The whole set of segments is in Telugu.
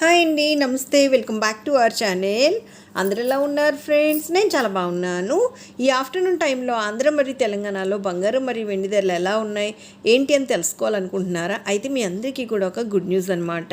హాయ్ అండి నమస్తే welcome back to our channel. అందరు ఎలా ఉన్నారు ఫ్రెండ్స్? నేను చాలా బాగున్నాను. ఈ ఆఫ్టర్నూన్ టైంలో ఆంధ్ర మరియు తెలంగాణలో బంగారం మరియు వెండి ధరలు ఎలా ఉన్నాయి? ఏంటి అని తెలుసుకోవాలనుకుంటున్నారా? అయితే మీ అందరికీ కూడా ఒక గుడ్ న్యూస్ అనమాట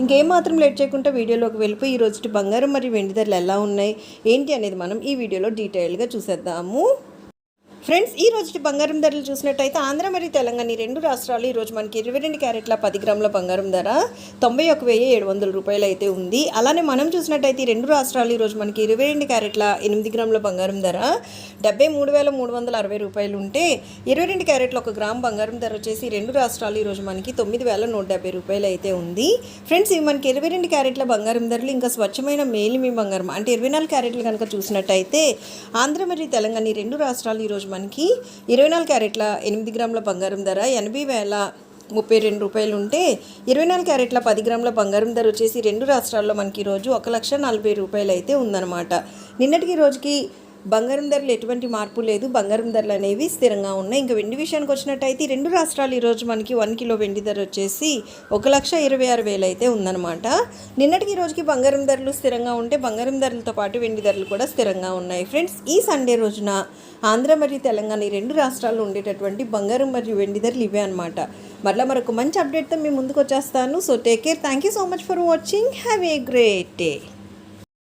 ఇంకేం మాత్రం లేట్ చేయకుండా వీడియోలోకి వెళ్ళిపోయి ఈ రోజు బంగారం మరియు వెండి ధరలు ఎలా ఉన్నాయి ఏంటి అనేది మనం ఈ వీడియోలో డీటెయిల్గా చూసేద్దాము. ఫ్రెండ్స్ ఈ రోజు బంగారం ధరలు చూసినట్టయితే ఆంధ్ర మరియు తెలంగాణ ఈ రెండు రాష్ట్రాలు ఈ రోజు మనకి ఇరవై రెండు క్యారెట్ల పది గ్రాముల బంగారం ధర తొంభై ఒక వెయ్యి ఏడు వందల రూపాయలు అయితే ఉంది. అలానే మనం చూసినట్టయితే ఈ రెండు రాష్ట్రాలు ఈ రోజు మనకి ఇరవై రెండు క్యారెట్ల ఎనిమిది గ్రాముల బంగారం ధర డెబ్బై మూడు వేల మూడు వందల అరవై రూపాయలు ఉంటే ఇరవై రెండు క్యారెట్ల ఒక గ్రామ్ బంగారం ధర వచ్చేసి రెండు రాష్ట్రాలు ఈ రోజు మనకి తొమ్మిది వేల నూట డెబ్బై రూపాయలు అయితే ఉంది. ఫ్రెండ్స్ ఇవి మనకి ఇరవై రెండు క్యారెట్ల బంగారం ధరలు ఇంకా స్వచ్ఛమైన మేలిమి బంగారం అంటే ఇరవై నాలుగు క్యారెట్లు కనుక చూసినట్టయితే ఆంధ్ర మరియు తెలంగాణ ఈ రెండు రాష్ట్రాలు ఈరోజు మనకి ఇరవై నాలుగు క్యారెట్ల ఎనిమిది గ్రాముల బంగారం ధర ఎనభై వేల ముప్పై రెండు రూపాయలు ఉంటే ఇరవై నాలుగు క్యారెట్ల పది గ్రాముల బంగారం ధర వచ్చేసి రెండు రాష్ట్రాల్లో మనకి ఈరోజు ఒక లక్ష నలభై రూపాయలు అయితే ఉందన్నమాట. నిన్నటికి రోజుకి బంగారం ధరలు ఎటువంటి మార్పు లేదు. బంగారం ధరలు అనేవి స్థిరంగా ఉన్నాయి. ఇంకా వెండి విషయానికి వచ్చినట్టయితే రెండు రాష్ట్రాలు ఈరోజు మనకి వన్ కిలో వెండి ధర వచ్చేసి ఒక లక్ష ఇరవై ఆరు వేలు అయితే ఉందన్నమాట. నిన్నటికి ఈ రోజుకి బంగారం ధరలు స్థిరంగా ఉంటే బంగారం ధరలతో పాటు వెండి ధరలు కూడా స్థిరంగా ఉన్నాయి. ఫ్రెండ్స్ ఈ సండే రోజున ఆంధ్ర మరియు తెలంగాణ ఈ రెండు రాష్ట్రాల్లో ఉండేటటువంటి బంగారం మరియు వెండి ధరలు ఇవే అనమాట మరలా మరొక మంచి అప్డేట్తో మీ ముందుకు వచ్చేస్తాను. So take care thank you so much for watching have a great day